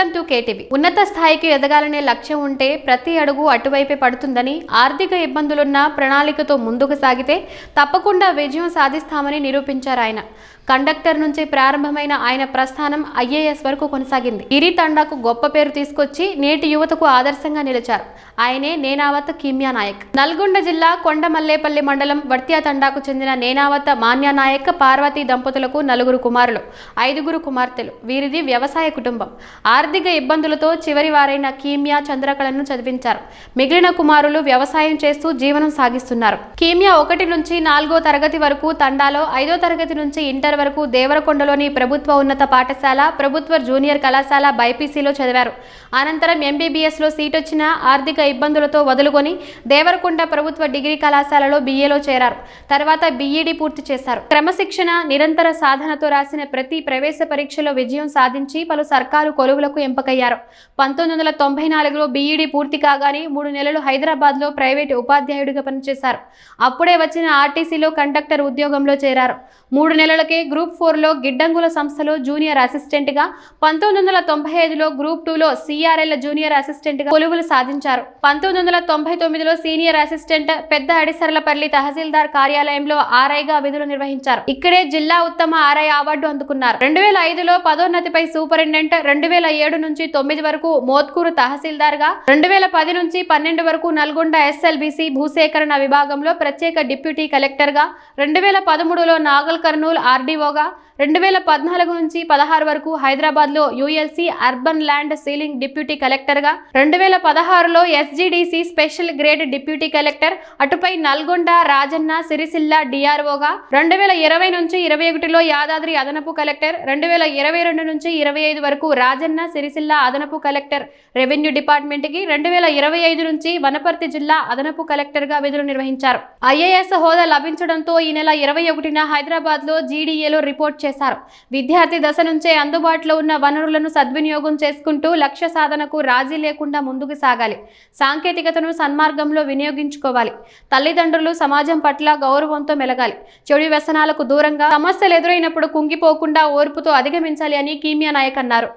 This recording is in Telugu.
Welcome to KTV. ఉన్నత స్థాయికి ఎదగాలనే లక్ష్యం ఉంటే ప్రతి అడుగు అటువైపే పడుతుందని ఆర్థిక ఇబ్బందులున్న ప్రణాళికతో ముందుకు సాగితే తప్పకుండా విజయం సాధిస్తామని నిరూపించారు ఆయన. కండక్టర్ నుంచి ప్రారంభమైన ఆయన ప్రస్థానం ఐఏఎస్ వరకు కొనసాగింది. ఇరి తండాకు గొప్ప పేరు తీసుకొచ్చి నేటి యువతకు ఆదర్శంగా నిలిచారు. ఆయనే నేనావత్ కిమ్యా నాయక్. నల్గొండ జిల్లా కొండమల్లేపల్లి మండలం వర్త్యా తండాకు చెందిన నేనావత్ మాన్యా నాయక్ పార్వతీ దంపతులకు నలుగురు కుమారులు ఐదుగురు కుమార్తెలు. వీరిది వ్యవసాయ కుటుంబం. ఆర్థిక ఆర్థిక ఇబ్బందులతో చివరి వారైన కీమియా చంద్రకళను చదివించారు. మిగిలిన కుమారులు వ్యవసాయం చేస్తూ జీవనం సాగిస్తున్నారు. కీమియా ఒకటి నుంచి నాలుగో తరగతి వరకు తండాలో ఐదో తరగతి నుంచి ఇంటర్ వరకు దేవరకొండలోని ప్రభుత్వ ఉన్నత పాఠశాల ప్రభుత్వ జూనియర్ కళాశాల బైపీసీలో చదివారు. అనంతరం ఎంబీబీఎస్లో సీట్ వచ్చిన ఆర్థిక ఇబ్బందులతో వదులుకొని దేవరకొండ ప్రభుత్వ డిగ్రీ కళాశాలలో బీఏలో చేరారు. తర్వాత బీఈడీ పూర్తి చేశారు. క్రమశిక్షణ నిరంతర సాధనతో రాసిన ప్రతి ప్రవేశ పరీక్షలో విజయం సాధించి పలు సర్కారు కొలువులకు ఎంపికయ్యారు. పంతొమ్మిది వందల తొంభై నాలుగులో బీఈడీ పూర్తి కాగానే మూడు నెలలు హైదరాబాద్లో ప్రైవేటు ఉపాధ్యాయుడిగా పనిచేశారు. అప్పుడే వచ్చిన ఆర్టీసీలో కండక్టర్ ఉద్యోగంలో చేరారు. మూడు నెలలకే గ్రూప్ ఫోర్లో గిడ్డంగుల సంస్థలో జూనియర్ అసిస్టెంట్గా పంతొమ్మిది వందల తొంభై ఐదులో గ్రూప్ టూలో సిఆర్ఎల్ జూనియర్ అసిస్టెంట్గా కొలువులు సాధించారు. పంతొమ్మిది వందల తొంభై తొమ్మిదిలో సీనియర్ అసిస్టెంట్ పెద్ద అడిసర్లపల్లి తహసీల్దార్ కార్యాలయంలో ఆర్ఐగా విధులు నిర్వహించారు. ఇక్కడే జిల్లా ఉత్తమ ఆర్ఐ అవార్డు అందుకున్నారు. రెండు వేల ఐదులో పదోన్నతిపై సూపరింటెండెంట్ రెండు వేల ఏడు నుంచి తొమ్మిది వరకు మోత్కూరు తహసీల్దార్గా రెండు వేల పది నుంచి పన్నెండు వరకు నల్గొండ ఎస్ఎల్బిసి భూసేకరణ విభాగంలో ప్రత్యేక డిప్యూటీ కలెక్టర్గా రెండు వేల పదమూడులో నాగల్ కర్నూల్ ఆర్డీఓగా రెండు వేల పద్నాలుగు నుంచి పదహారు వరకు హైదరాబాద్లో ULC urban land ceiling deputy కలెక్టర్గా రెండు వేల పదహారులో SGDC special grade deputy collector అటుపై Nalgonda Rajanna Sircilla డిఆర్ఓగా రెండు వేల ఇరవై నుంచి ఇరవై ఒకటిలో యాదాద్రి అదనపు కలెక్టర్ రెండు వేల ఇరవై రెండు నుంచి ఇరవై ఐదు వరకు రాజన్న సిరిసిల్ల అదనపు కలెక్టర్ రెవెన్యూ డిపార్ట్మెంట్కి రెండు వేల ఇరవై ఐదు నుంచి వనపర్తి జిల్లా అదనపు కలెక్టర్గా విధులు నిర్వహించారు. ఐఏఎస్ హోదా లభించడంతో ఈ నెల ఇరవై ఒకటిన హైదరాబాద్లో జీడీఏలో రిపోర్ట్ చేశారు. చేశారు. విద్యార్థి దశ నుంచే అందుబాటులో ఉన్న వనరులను సద్వినియోగం చేసుకుంటూ లక్ష్య సాధనకు రాజీ లేకుండా ముందుకు సాగాలి. సాంకేతికతను సన్మార్గంలో వినియోగించుకోవాలి. తల్లిదండ్రులు సమాజం పట్ల గౌరవంతో మెలగాలి. చెడు వ్యసనాలకు దూరంగా సమస్యలు ఎదురైనప్పుడు కుంగిపోకుండా ఓర్పుతో అధిగమించాలి అని కీమియా నాయక్ అన్నారు.